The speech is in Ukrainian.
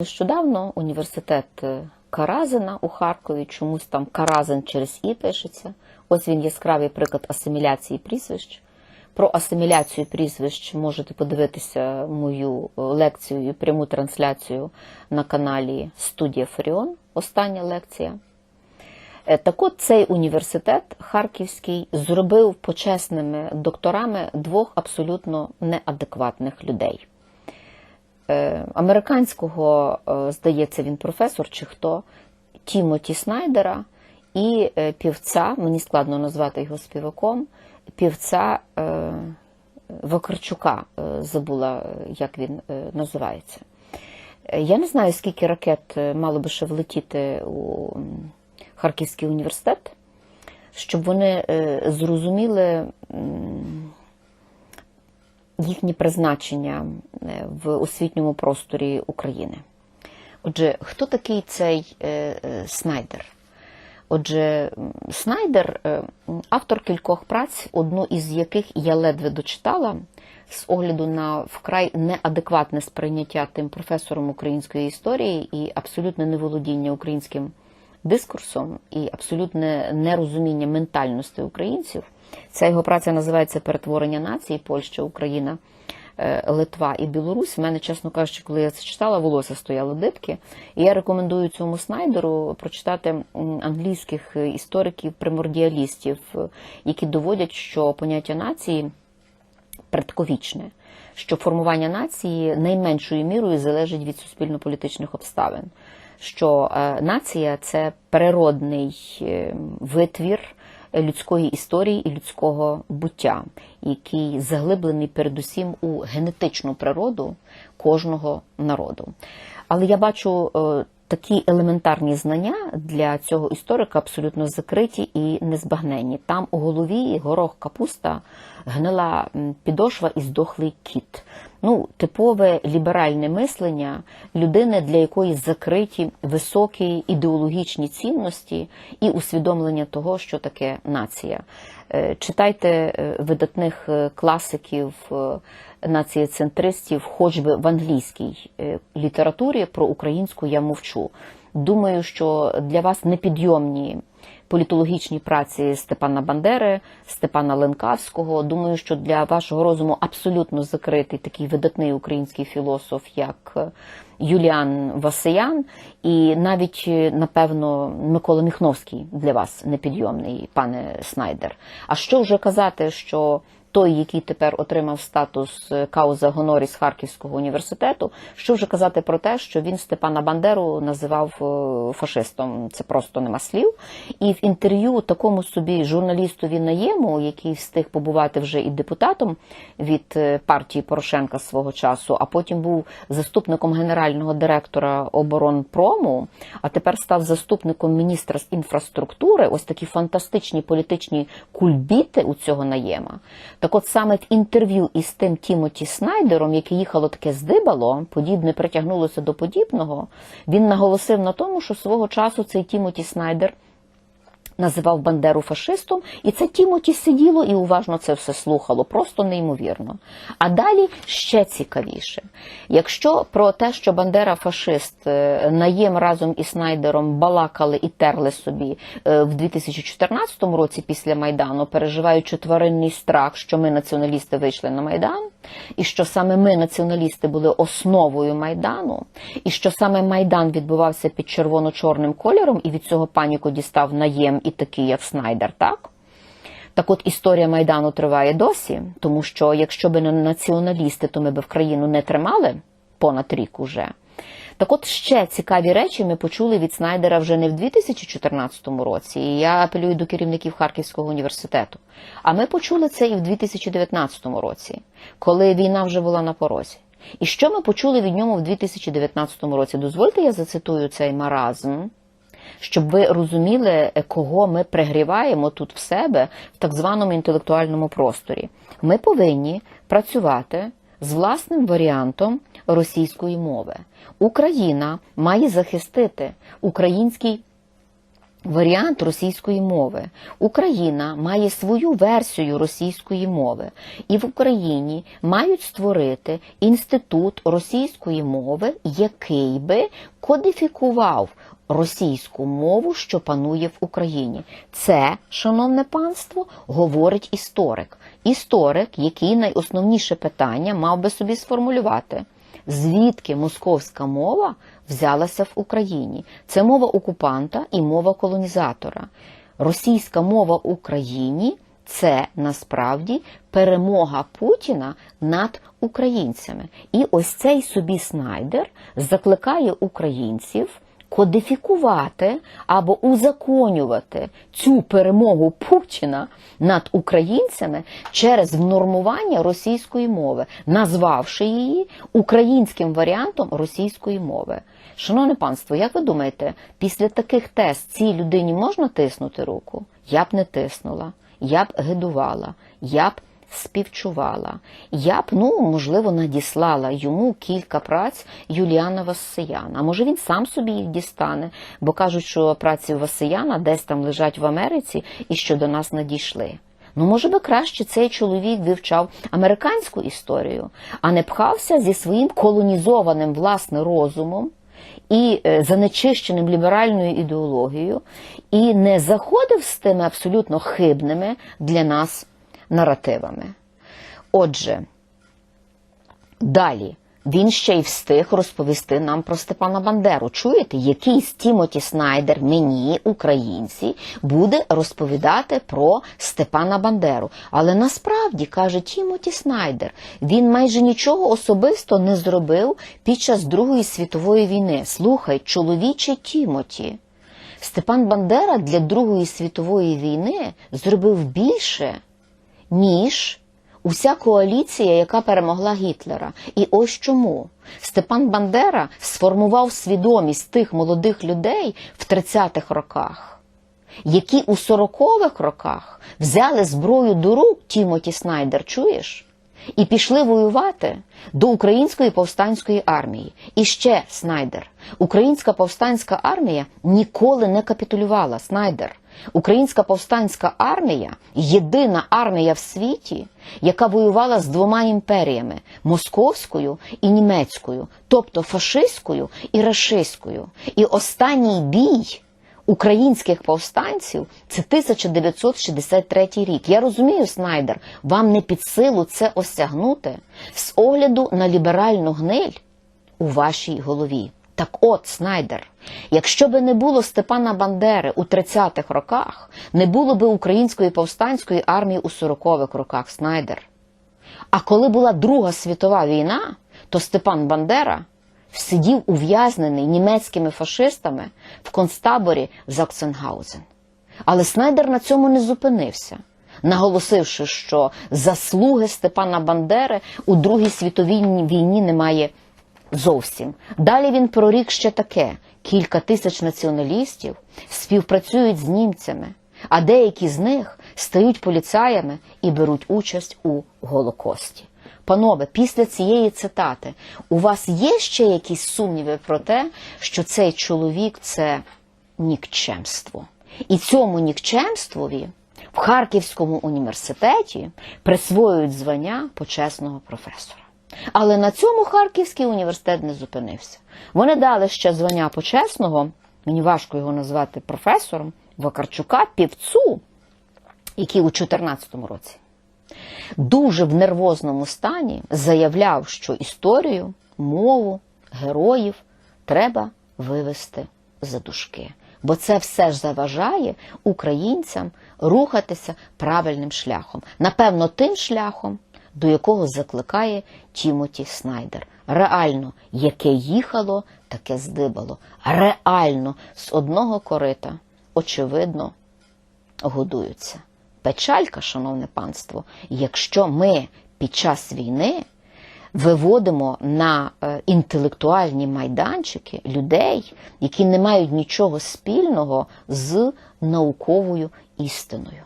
Нещодавно університет е, Каразина у Харкові, чомусь там Каразин через І пишеться. Ось він яскравий приклад асиміляції прізвищ. Про асиміляцію прізвищ можете подивитися мою е, лекцію і пряму трансляцію на каналі Студія Фаріон. Остання лекція. Е, Так от цей університет Харківський зробив почесними докторами двох абсолютно неадекватних людей. Е, Американського, е, здається, він професор чи хто, Тімоті Снайдера і е, півця, мені складно назвати його співаком, півця Вакарчука, забула, як він називається. Я не знаю, скільки ракет мало би ще влетіти у Харківський університет, щоб вони зрозуміли м, їхнє призначення е, в освітньому просторі України. Отже, хто такий цей е, е, Снайдер? Отже, Снайдер автор кількох праць, одну із яких я ледве дочитала, з огляду на вкрай неадекватне сприйняття тим професором української історії і абсолютне неволодіння українським дискурсом і абсолютне нерозуміння ментальності українців. Ця його праця називається Перетворення нації Польща, Україна, е, Литва і Білорусь. У мене, чесно кажучи, коли я це читала, волосся стояло дибки. І я рекомендую цьому снайдеру прочитати англійських істориків-примордіалістів, е, які доводять, що поняття нації предковічне, що формування нації найменшою мірою залежить від суспільно-політичних обставин, що е, нація це природний е, витвір людської історії і людського буття, який заглиблений передусім у генетичну природу кожного народу. Але я бачу е, такі елементарні знання для цього історика абсолютно закриті і незбагненні. Там у голові горох капуста, гнила підошва і здохлий кіт. Ну, типове ліберальне мислення людини, для якої закриті високі ідеологічні цінності і усвідомлення того, що таке нація. Е, Читайте е, видатних е, класиків націєцентристів, хоч би в англійській літературі про українську я мовчу. Думаю, що для вас непідйомні політологічні праці Степана Бандери, Степана Ленкавського. Думаю, що для вашого розуму абсолютно закритий такий видатний український філософ, як е, Юліан Васиян, і навіть, е, напевно, Микола Міхновський для вас непідйомний, пане Снайдер. А що вже казати, що той, який тепер отримав статус е, кауза гоноріс Харківського університету, що вже казати про те, що він Степана Бандеру називав е, фашистом. Це просто нема слів. І в інтерв'ю такому собі журналістові наєму, який встиг побувати вже і депутатом від е, партії Порошенка свого часу, а потім був заступником генерального директора оборонпрому, а тепер став заступником міністра з інфраструктури. Ось такі фантастичні політичні кульбіти у цього наєма. Так от саме в інтерв'ю із тим Тімоті Снайдером, яке їхало таке здибало, подібне притягнулося до подібного, він наголосив на тому, що свого часу цей Тімоті Снайдер називав Бандеру фашистом, і це Тімоті сиділо і уважно це все слухало, просто неймовірно. А далі ще цікавіше. Якщо про те, що Бандера фашист, е, наєм разом із Снайдером балакали і терли собі е, в 2014 році після Майдану, переживаючи тваринний страх, що ми, націоналісти, вийшли на Майдан, і що саме ми, націоналісти, були основою Майдану, і що саме Майдан відбувався під червоно-чорним кольором, і від цього паніку дістав наєм і такий, як Снайдер, так? Так от історія Майдану триває досі, тому що якщо б не націоналісти, то ми б в країну не тримали понад рік уже. Так от ще цікаві речі ми почули від Снайдера вже не в 2014 році, і я апелюю до керівників Харківського університету. А ми почули це і в 2019 році, коли війна вже була на порозі. І що ми почули від ньому в 2019 році? Дозвольте, я зацитую цей маразм, щоб ви розуміли, кого ми пригріваємо тут в себе в так званому інтелектуальному просторі. Ми повинні працювати з власним варіантом російської мови. Україна має захистити український варіант російської мови. Україна має свою версію російської мови, і в Україні мають створити інститут російської мови, який би кодифікував російську мову, що панує в Україні. Це, шановне панство, говорить історик. Історик, який найосновніше питання мав би собі сформулювати. Звідки московська мова взялася в Україні? Це мова окупанта і мова колонізатора. Російська мова в Україні це насправді перемога Путіна над українцями. І ось цей собі Снайдер закликає українців кодифікувати або узаконювати цю перемогу Путіна над українцями через внормування російської мови, назвавши її українським варіантом російської мови. Шановне панство, як ви думаєте, після таких тез цій людині можна тиснути руку? Я б не тиснула, я б гидувала, я б співчувала. Я б, ну, можливо, надіслала йому кілька праць Юліана Вассияна. А може він сам собі їх дістане, бо кажуть, що праці Вассияна десь там лежать в Америці і що до нас надійшли. Ну, може би краще цей чоловік вивчав американську історію, а не пхався зі своїм колонізованим власне розумом і е, занечищеним ліберальною ідеологією, і не заходив з тими абсолютно хибними для нас наративами. Отже, далі. Він ще й встиг розповісти нам про Степана Бандеру. Чуєте, якийсь Тімоті Снайдер мені, українці, буде розповідати про Степана Бандеру. Але насправді, каже Тімоті Снайдер, він майже нічого особисто не зробив під час Другої світової війни. Слухай, чоловіче Тімоті. Степан Бандера для Другої світової війни зробив більше, ніж уся коаліція, яка перемогла Гітлера. І ось чому Степан Бандера сформував свідомість тих молодих людей в 30-х роках, які у 40-х роках взяли зброю до рук Тімоті Снайдер, чуєш? І пішли воювати до Української повстанської армії. І ще Снайдер. Українська повстанська армія ніколи не капітулювала. Снайдер. Українська повстанська армія єдина армія в світі, яка воювала з двома імперіями московською і німецькою, тобто фашистською і рашистською. І останній бій українських повстанців це 1963 рік. Я розумію, Снайдер, вам не під силу це осягнути з огляду на ліберальну гниль у вашій голові. Так от, Снайдер, якщо би не було Степана Бандери у 30-х роках, не було би української повстанської армії у 40-х роках, Снайдер. А коли була Друга світова війна, то Степан Бандера сидів ув'язнений німецькими фашистами в концтаборі Заксенгаузен. Але Снайдер на цьому не зупинився, наголосивши, що заслуги Степана Бандери у Другій світовій війні немає зовсім. Далі він прорік ще таке: кілька тисяч націоналістів співпрацюють з німцями, а деякі з них стають поліцаями і беруть участь у Голокості. Панове, після цієї цитати у вас є ще якісь сумніви про те, що цей чоловік це нікчемство. І цьому нікчемствові в Харківському університеті присвоюють звання почесного професора. Але на цьому Харківський університет не зупинився. Вони дали ще звання почесного, мені важко його назвати професором, Вакарчука, півцу, який у 2014 році дуже в нервозному стані заявляв, що історію, мову, героїв треба вивести за дужки. Бо це все ж заважає українцям рухатися правильним шляхом. Напевно, тим шляхом, до якого закликає Тімоті Снайдер. Реально, яке їхало, таке здибало. Реально, з одного корита, очевидно, годуються. Печалька, шановне панство, якщо ми під час війни виводимо на е, інтелектуальні майданчики людей, які не мають нічого спільного з науковою істиною.